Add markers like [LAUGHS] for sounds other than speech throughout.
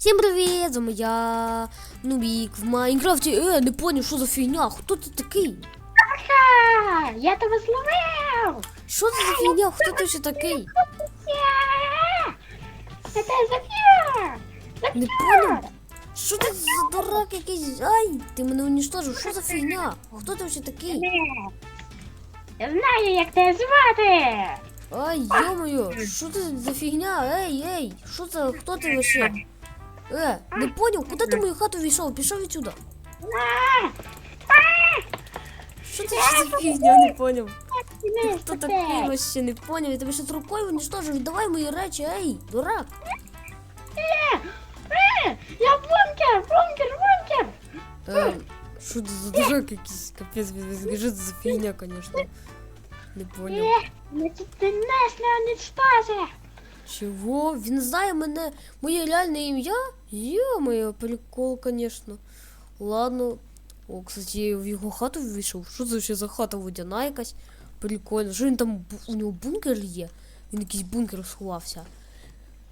Всім привіт! З вами я Нубік в Майнкрафті. Е, не поняв, що за фігня? Хто ти такий? Ха! Я тебе зловив! Що це за фігня? Хто ти ще такий? Я тебе! Не поняв? Що ти за дурак якийсь? Ай, ти мене унічтожив. Що за фігня? Хто ти ще такий? Я знаю, як тебе звати! Ай, йомою, що це за фігня? Ей, ей, що це? Хто ти вообще? Е, не поняв, куди ти в мою хату війшов? Пішов відсюди. А! А! Що це ще за фігня? Не поняв. Ти хто такий вообще не поняв? Я тебе ще рукою унічтожив. Віддавай мої речі, ей, дурак. Е! Е! Я бункер! Бункер! Бункер! Е, Що це за дурак якийсь? Капець, скажи, це за фігня, конечно. Не поняв. Е! Значить, ти нас не уничтожив! Чого? Він знає мене, моє реальне ім'я? Йо-моє, прикол, конечно. Ладно. О, кстати, я в його хату вийшов. Що це ще за хата водяна якась? Прикольно. Що він там у нього бункер є? Він якийсь бункер сховався.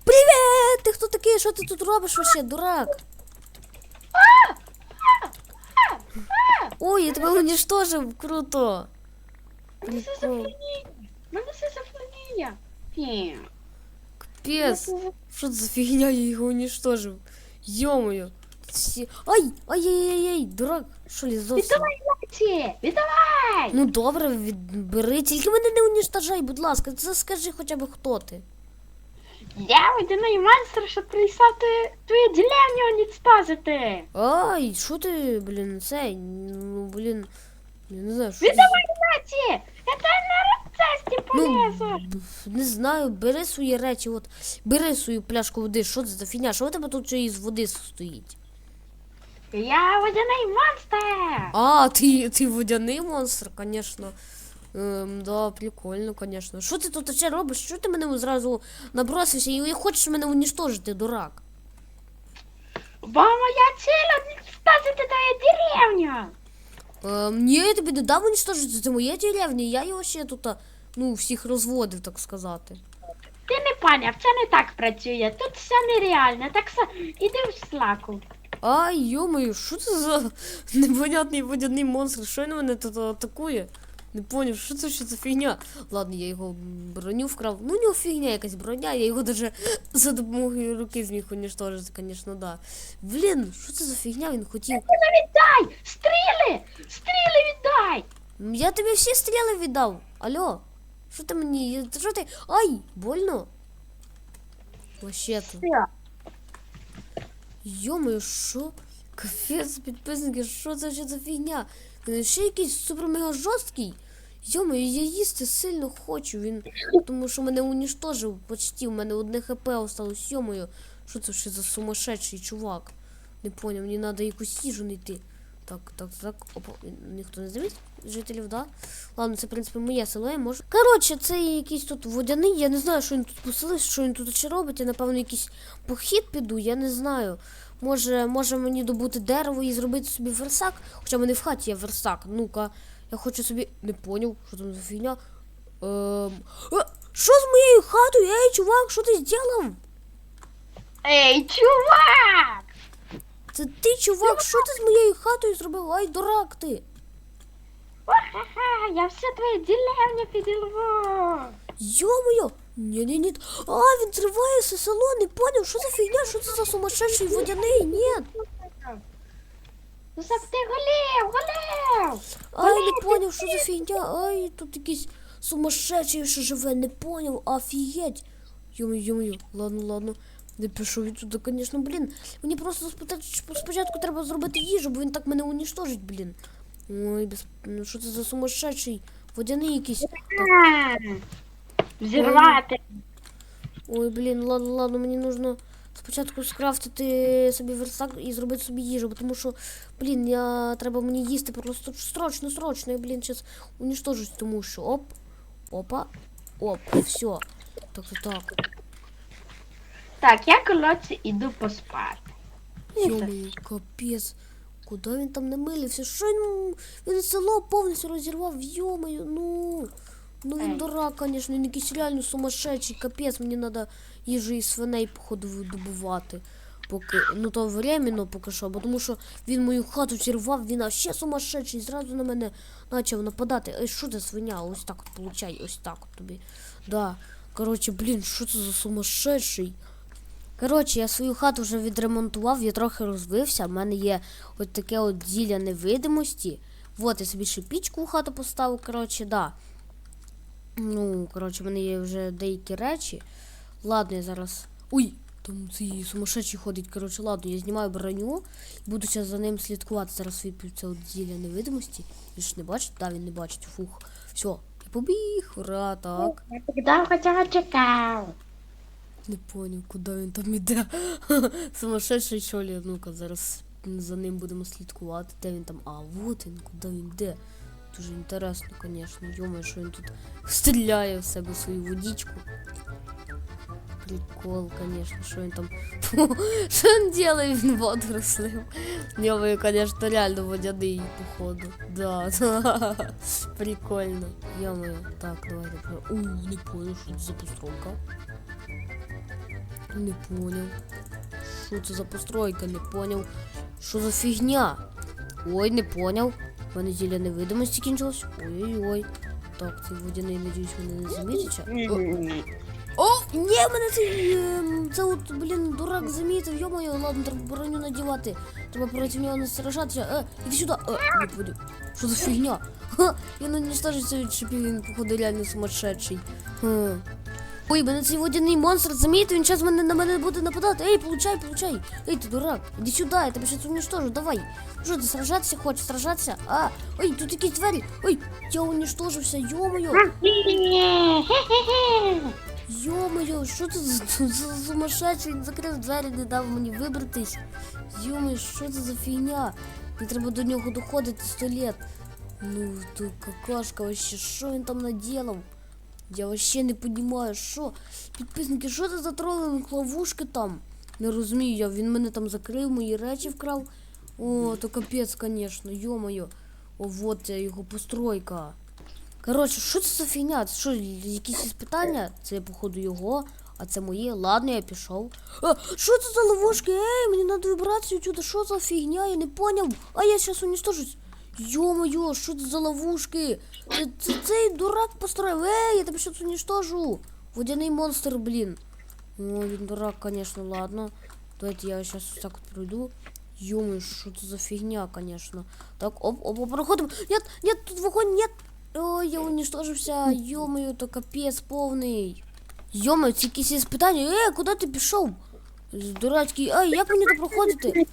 Привіт! Ти хто такий? Що ти тут робиш вообще, дурак? Ой, я тебе уничтожив, круто. Мене Прикол. Мене все зафоніння! Фі. Капець. Що це за фігня, я його уничтожив. Йо-моє. Всі- Ай! Ай-яй-яй-яй, дурак. Що ли зовсім? Віддавай речі! Віддавай! Ну добре, відбери. Тільки мене не уничтожай, будь ласка. Це скажи хоча б хто ти. Я водяний монстр, що прийшов твою деревню уничтожити! Ай, що ти, блін, це, ну, блін, я не знаю, що це Віддавай речі! Я тебе на рецесті Ну, не знаю, бери свої речі, от, бери свою пляшку води, що це за фігня, що у тебе тут ще із води стоїть? Я водяний монстр! А, ти, ти водяний монстр, конечно. Ем, да, прикольно, конечно. Що ти тут ще робиш? Що ти мене зразу набросився і хочеш мене уничтожити, дурак? Бо моя ціль уничтожити твою деревню! Ем, ні, я тобі не дам уничтожити, це моє деревня, я його ще тут, ну, всіх розводив, так сказати. Ти не поняв, це не так працює. Тут все нереально. Так са іди в слаку. Ай, йомою, що це за [LAUGHS] непонятний водяний монстр? Що він мене тут атакує? Не поняв, що це ще за фігня? Ладно, я його броню вкрав. Ну, у нього фігня якась броня, я його даже [LAUGHS] за допомогою руки зміг уничтожити, звісно, да. Блін, що це за фігня? Він хотів. Віддай! Стріли! Стріли віддай! Я тобі всі стріли віддав. Алло, що ти мені? Що ти? Ай, больно? Вообще-то. Йомаю, що? Капець, підписники, що це ще за фігня? Він ще якийсь супер-мега жорсткий. Йомаю, я їсти сильно хочу. Він. Тому що мене уніштожив почти. У мене одне хп осталось. Йомаю, що це ще за сумасшедший чувак? Не поняв, мені треба якусь їжу знайти. Так, так, так. Опа, ніхто не замість жителів, да? Ладно, це, в принципі, моє село, я можу. Коротше, це якийсь тут водяний. Я не знаю, що він тут поселився, що він тут ще робить. Я, напевно, якийсь похід піду, я не знаю. Може, може мені добути дерево і зробити собі версак. Хоча в мене в хаті є версак. Ну-ка, я хочу собі. Не поняв, що там за фігня. Ем... е, Що з моєю хатою? Ей, чувак, що ти зробив? Ей, чувак! Це ти, чувак, що ти з моєю хатою зробив? Ай, дурак ти. Ха-ха, я всю твою деревню підірву! Йо-моє! Ні-ні-ні. А, він зриває все село, не поняв, що за фігня, що це за сумасшедший водяний? Ні. Ну щоб ти голів, голів! Ай, не поняв, що за фігня. Ай, тут якийсь сумасшедший ще живе, не поняв, офігеть. Йо-моє, ладно, ладно. Не пішов відсюди, звісно, блін. Мені просто спочатку, треба зробити їжу, бо він так мене уніштожить, блін. Ой, без... ну що це за сумасшедший? Водяний якийсь. Так, Взірвати! Ой, блін, ладно, ладно, мені нужно спочатку скрафтити собі верстак і зробити собі їжу, бо тому що, блін, я треба мені їсти просто срочно, срочно. Я, блін, зараз уніштожусь, тому що оп, опа, оп, все. Так, так, так. Так, я колодці іду поспати. Йомий, капець. Куди він там намилився? Що він, він село повністю розірвав, йомою, ну. Ну він дурак, звісно, він якийсь реально сумасшедший, капець, мені треба їжу і свиней, походу, добувати. Поки, ну то временно поки що, бо тому що він мою хату зірвав, він ще сумасшедший, зразу на мене почав нападати. Ей, що ти свиня? Ось так от получай, ось так от тобі. Да. Коротше, блін, що це за сумасшедший? Коротше, я свою хату вже відремонтував, я трохи розвився. У мене є от таке от зілля невидимості. Вот, я собі ще пічку в хату поставив, коротше, да. Ну, коротше, в мене є вже деякі речі. Ладно, я зараз. Ой, там цей сумасшедший ходить. Коротше, ладно, я знімаю броню і буду зараз за ним слідкувати. Зараз вип'ю це зілля невидимості. Він ж не бачить? Да, він не бачить. Фух. Все, я побіг, ура, так. Я тогда хотя чекав. Не понял, куди він там іде. [LAUGHS] Сумасшедший що ли? Ну-ка, зараз за ним будемо слідкувати. Де він там? А, вот він, куди він йде. Дуже інтересно, звісно. Йома, що він тут стріляє в себе свою водичку. Прикол, конечно, що він там. [LAUGHS] Що він делає? Він воду розлив. Йома, конечно, реально водяний, походу. Да, да. Прикольно. Йома, так, давайте. про- У, не понял, що це за постройка. Не понял. Що це за постройка? Не понял. Що за фігня? Ой, не понял. У мене зілля невидимості кінчилось. Ой-ой-ой. Так, цей водяний, надіюсь, мене не замітить. О, О, ні, мене цей, ем, це от, блін, дурак замітив. Йо-моє, ладно, треба броню надівати. Треба проти нього не сражатися. Е, іди сюди. Е, не буду. Що за фігня? Ха, він уничтожиться від шипів, він, походу, реально сумасшедший. Хм. Ой, мене цей водяний монстр замітив, він зараз мене, на мене буде нападати. Ей, получай, получай. Ей, ти дурак, іди сюди, я тебе щас уничтожу, давай. Що ти сражатися хочеш, сражатися? А, ой, тут якісь двері. Ой, я уничтожився, йо-моє. Йо-моє, що це за, сумасшедший? Він закрив двері, не дав мені вибратись. Йо-моє, що це за фігня? Мені треба до нього доходити сто лет. Ну, то какашка вообще, що він там наділав? Я вообще не понимаю, що? Підписники, що це за тролинг ловушки там? Не розумію я, він мене там закрив, мої речі вкрав. О, то капець, конечно, йо-моє. О, вот ця його постройка. Коротше, що це за фігня? Це що, якісь іспитання? Це, походу, його, а це моє. Ладно, я пішов. А, що це за ловушки? Ей, мені треба вибратися отсюда. Що за фігня? Я не поняв. А я зараз уничтожусь. Йо-моє, що це за ловушки? Це, це цей дурак построїв. Ей, я тебе щось уничтожу. Водяний монстр, блін. О, він дурак, конечно, ладно. Давайте я сейчас так вот пройду. Ё что это за фигня, конечно. Так, оп, оп, оп, проходим. Нет, нет, тут вогонь, нет. Ой, я уничтожився. Ё-моё, то капець повний. Ё-моё, ці якісь іспитання. Е, куди ти пішов? Дурацький, ай, як мені тут проходити?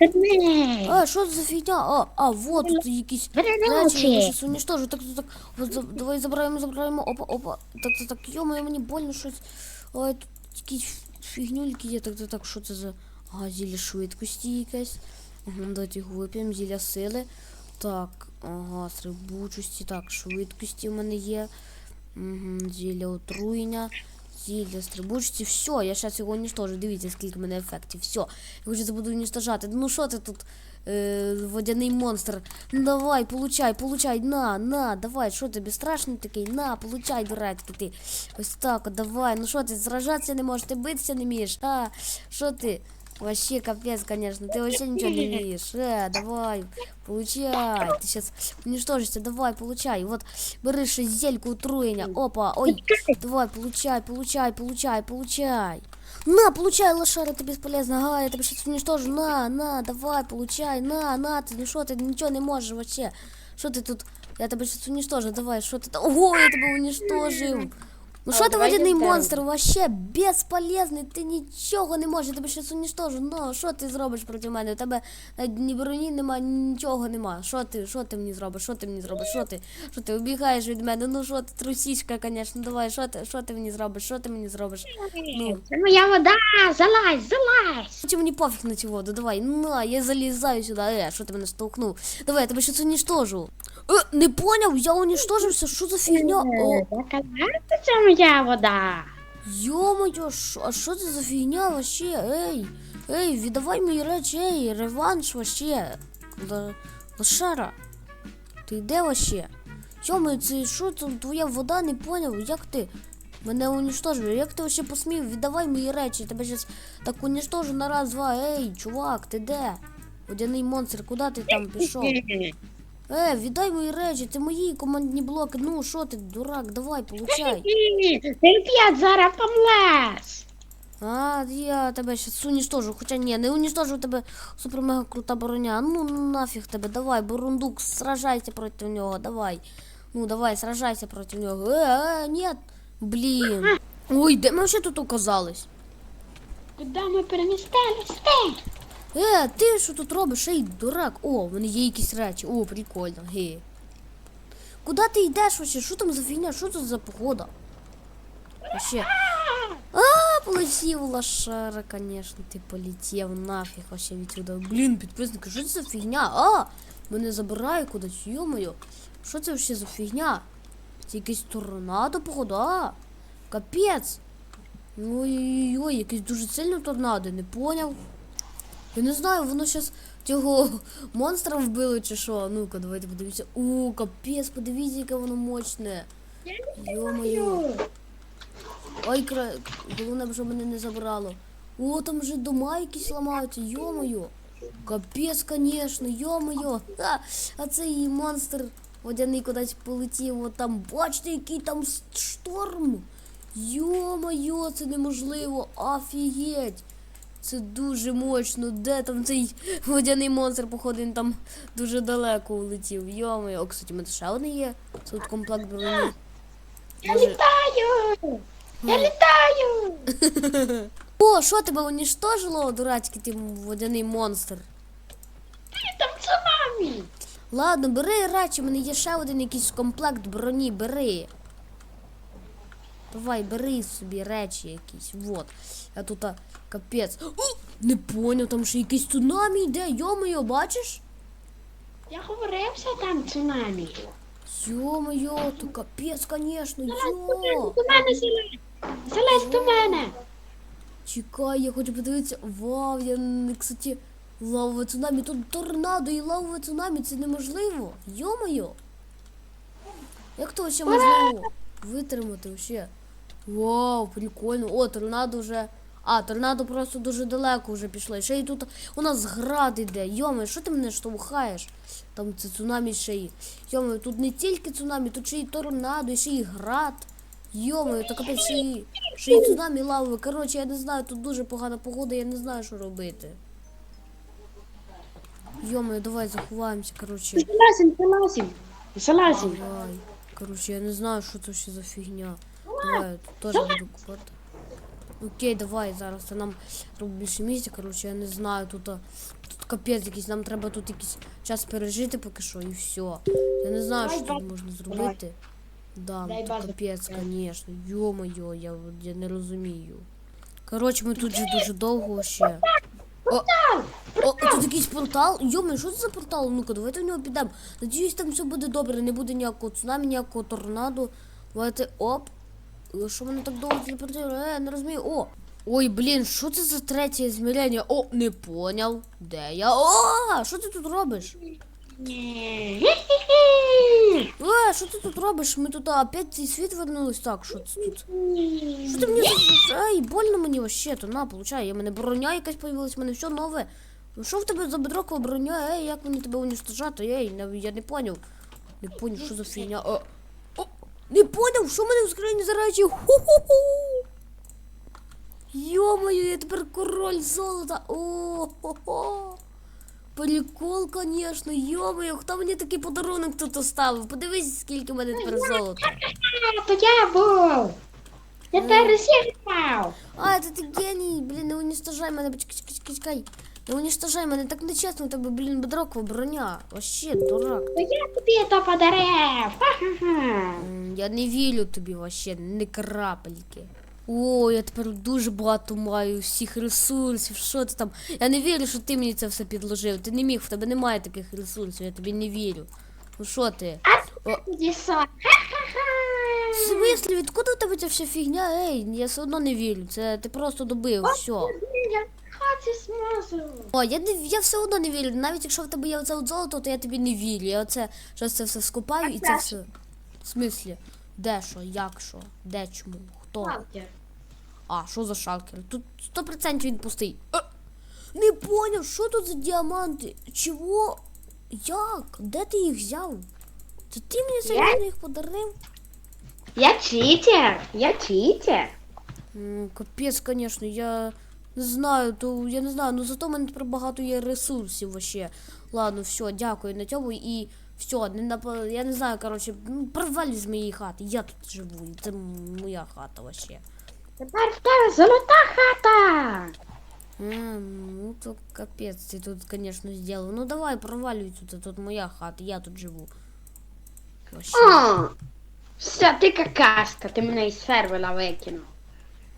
А, що це за фігня? А, а, вот тут якісь речі, я щас уничтожу. Так, так, так. От, давай забираємо, забираємо. Опа, опа. Так, так, так, йо-моє, мені больно щось. Ой, тут якісь фігнюльки є. Так, так, так, що це за... Ага, зілля швидкості якесь. Угу, давайте його вип'ємо, зілля сили. Так, ага, стрибучості, так, швидкості в мене є. Угу, зілля отруєння. Зілля стрибучці. Все, я зараз його уничтожу. Дивіться, скільки в мене ефектів. Все, я хочу забуду буду уничтожати. Ну що ти тут, е, водяний монстр? Ну давай, получай, получай, на, на, давай, що тобі страшний такий? На, получай, дурецький ти. Ось так, давай. Ну що ти, сражатися не можеш, ти битися не вмієш? А, що ти? Вообще капец, конечно, ты вообще ничего не умеешь. [LAUGHS] Э, давай, получай. Ты сейчас уничтожишься, давай, получай. Вот, бери ще зельку отруєння. Опа, ой, [LAUGHS] давай, получай, получай, получай, получай. На, получай, лошара, ты бесполезна. Ага, я тебе сейчас уничтожу. На, на, давай, получай, на, на, ты, ну что ты, ничего не можешь вообще. Что ты тут, я тебе сейчас уничтожу, давай, что ты там. Ого, я тебя уничтожил. Ну що ти водяний монстр, вообще безполезний, ти нічого не можеш, я тебе щось уничтожу. Ну, що ти зробиш проти мене? У тебе ні броні нема, нічого нема. Що ти, що ти мені зробиш? Що ти мені зробиш? Що ти? Що ти убігаєш від мене? Ну що ти, трусішка, звісно, давай, що ти, що ти мені зробиш? Що ти мені зробиш? Ну. Це моя вода, залазь, залазь. Чи мені пофіг на цю воду? Давай, на, я залізаю сюди. Е, що ти мене штовхнув? Давай, я тебе щось уничтожу. Е, не поняв, я уничтожився, що за фігня? О, Доказати, це моя вода. Йо-моє, а що це за фігня вообще? Ей, ей, віддавай мої речі, ей, реванш вообще. Л- Лошара, ти де вообще? Йо-моє, це що це твоя вода, не поняв, як ти? Мене унічтожили. Як ти ще посмів? Віддавай мої речі. Я Тебе зараз так унічтожу на раз, два. Ей, чувак, ти де? Водяний монстр, куди ти там пішов? [LAUGHS] Е, віддай мої речі, це мої командні блоки. Ну, що ти, дурак, давай, получай. Терп'ять зараз помлес. А, я тебе щас унічтожу. Хоча ні, не унічтожу тебе супер мега крута броня. Ну нафіг тебе, давай, бурундук, сражайся проти нього, давай. Ну давай, сражайся проти нього. Е, е, ні. Блін. Ой, де ми ще тут оказались? Куди ми перемістились? Е, ти що тут робиш? Ей, дурак. О, в мене є якісь речі. О, прикольно. Ге. Куди ти йдеш вообще? Що там за фігня? Що тут за погода? Вообще. А, полетів лошара, конечно, ти полетів нафіг вообще відсюда. Блін, підписники, що це за фігня? А! Мене забирає кудись, йомою. Що це вообще за фігня? Це якийсь торнадо, походу, а? Капець. Ой-ой-ой, якийсь дуже сильний торнадо, не поняв. Я не знаю, воно зараз цього [LAUGHS] монстра вбило чи що. Ну-ка, давайте подивимося. О, капець, подивіться, яке воно мощне. Йо-моє. Ой, кра... головне, щоб мене не забрало. О, там вже дома якісь ламаються, йо-моє. Капець, звісно, йо-моє. А, а цей монстр водяний кудись полетів. От там, бачите, який там шторм. Йо-моє, це неможливо. Офігеть. Це дуже мощно. Де там цей водяний монстр, походу, він там дуже далеко улетів. Йо-моє. О, кстати, у мене ще один є. Тут комплект броні. Я Може- літаю! Я літаю! [LAUGHS] О, що тебе уніштожило, дурацький ти водяний монстр? Ти Там цунамі! Ладно, бери речі, у мене є ще один якийсь комплект броні, бери. Давай, бери собі речі якісь. Вот. Я тут а, капець. О, не поняв, там ще якийсь цунамі йде, йо-моє, бачиш? Я говорився там цунамі. Йо-моє, то капець, конечно, йо. До мене залазь! До мене! Чекай, я хочу подивитися. Вау, я кстати, лавове цунамі. Тут торнадо і лавове цунамі, це неможливо. Йо-моє. Як то ще можливо витримати вообще? Вау, прикольно. О, торнадо вже. А, торнадо просто дуже далеко вже пішло. Ще й тут у нас град іде. Йоме, що ти мене штовхаєш? Там це цунамі ще й. Йоме, тут не тільки цунамі, тут ще й торнадо, і ще й град. Йоме, так капець ще й, ще й цунамі лавове. Коротше, я не знаю, тут дуже погана погода, я не знаю, що робити. Йоме, давай заховаємося, коротше. Залазим, залазим! Залазим! Давай. Короче, я не знаю, що це ще за фігня. Давай, я тут теж буду купати. Окей, давай зараз. Це нам треба більше місця. Короче, я не знаю, тут, тут капець якийсь, нам треба тут якийсь час пережити поки що і все. Я не знаю, що тут можна зробити. Да, ну, то капець, звісно. Йо-моє, я, я не розумію. Коротше, ми тут вже дуже довго ще. О, о, тут якийсь портал. Йоми, що це за портал? Ну-ка, давайте в нього підемо. Надіюсь, там все буде добре, не буде ніякого цунамі, ніякого торнадо. Давайте, оп. Е, Що мене так довго телепортує? Е, не розумію. О! Ой, блін, що це за третє ізміряння? О, не поняв. Де я? О, що ти тут робиш? Е, що ти тут робиш? Ми тут а, опять цей світ вернулись. Так, що це тут? Що ти мені тут? Ай, больно мені вообще, то на, получай. Я мене броня якась появилась, в мене все нове. Ну що в тебе за бедрокова броня? Ей, як мені тебе уничтожати? Ей, я не поняв. Не поняв, що за фігня. О, не поняв, що в мене в скрині за? Ху-ху-ху. Йо-моє, я тепер король золота. О-хо-хо. Прикол, конечно, йо-моє, хто мені такий подарунок тут оставив? Подивись, скільки в мене тепер золота. То я був! Я тебе розіграв! А, это ты гений, блин, не уничтожай мене, чекай, чекай, чекай. Не уничтожай мене, так нечесно, у тебе, блін, бедрокова броня. Вообще, дурак. То я тобі то подарив! Ха-ха-ха! Я не вірю тобі вообще, не крапельки. О, я тепер дуже багато маю всіх ресурсів. Що ти там? Я не вірю, що ти мені це все підложив. Ти не міг, в тебе немає таких ресурсів, я тобі не вірю. Ну що ти? О, В смислі, відкуди у тебе ця вся фігня? Ей, я все одно не вірю. Це ти просто добив, все. Я хаті смазав! О, я не я все одно не вірю. Навіть якщо в тебе є оце от золото, то я тобі не вірю. Я оце щось це все скупаю і це все. В смислі? Де що? Як що? Де чому? Шалкер. А, що за шалкер? Тут 100% він пустий. Е, не поняв, що тут за діаманти? Чого? Як? Де ти їх взяв? Це ти мені серйозно їх подарив? Я читер. Я читер. Капець, звісно, я не знаю, то я не знаю, ну зато в мене тепер багато є ресурсів вообще. Ладно, все, дякую на цьому і все, не нап... я не знаю, коротше, ну, провалюй з моєї хати. Я тут живу, і це моя хата вообще. Тепер в тебе золота хата. А, ну то капець, ти тут, звісно, зробив. Ну давай, провалюй тут, тут моя хата, я тут живу. Вообще. О, все, ти какашка, ти мене із сервера викинув.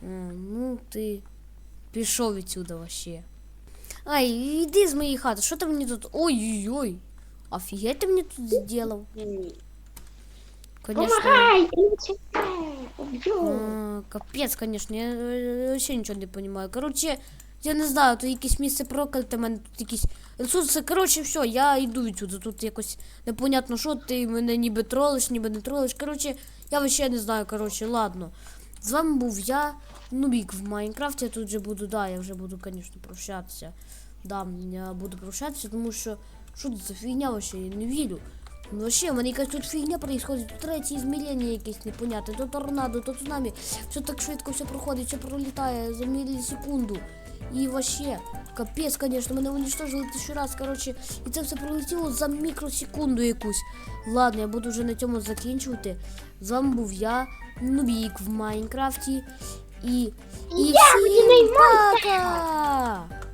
А, ну ти пішов відсюди вообще. Ай, іди з моєї хати, що ти мені тут. Ой-ой-ой. Офігеть ти мені тут зробив. Конечно. Помагай, іншите, уб'ю. А, капець, конечно, я е, вообще нічого не понимаю. Короче, я не знаю, тут якесь місце прокляте, мене тут якісь ресурси. Короче, все, я йду відсюди. Тут якось непонятно, що ти мене ніби тролиш, ніби не тролиш. Короче, я вообще не знаю, короче, ладно. З вами був я, Нубік в Майнкрафті. Я тут же буду, да, я вже буду, конечно, прощатися. Да, я буду прощатися, тому що що це за фігня вообще, я не вірю. Ну, вообще, в мене якась тут фігня происходит, тут третє ізмірення якесь непонятне, то торнадо, то цунамі. Все так швидко все проходить, все пролітає за мілісекунду. І вообще, капец, конечно, мене уничтожили тисячу раз, короче, і це все пролетіло за мікросекунду якусь. Ладно, я буду вже на цьому закінчувати. З вами був я, Нубік в Майнкрафті. І. І Я, всім пока!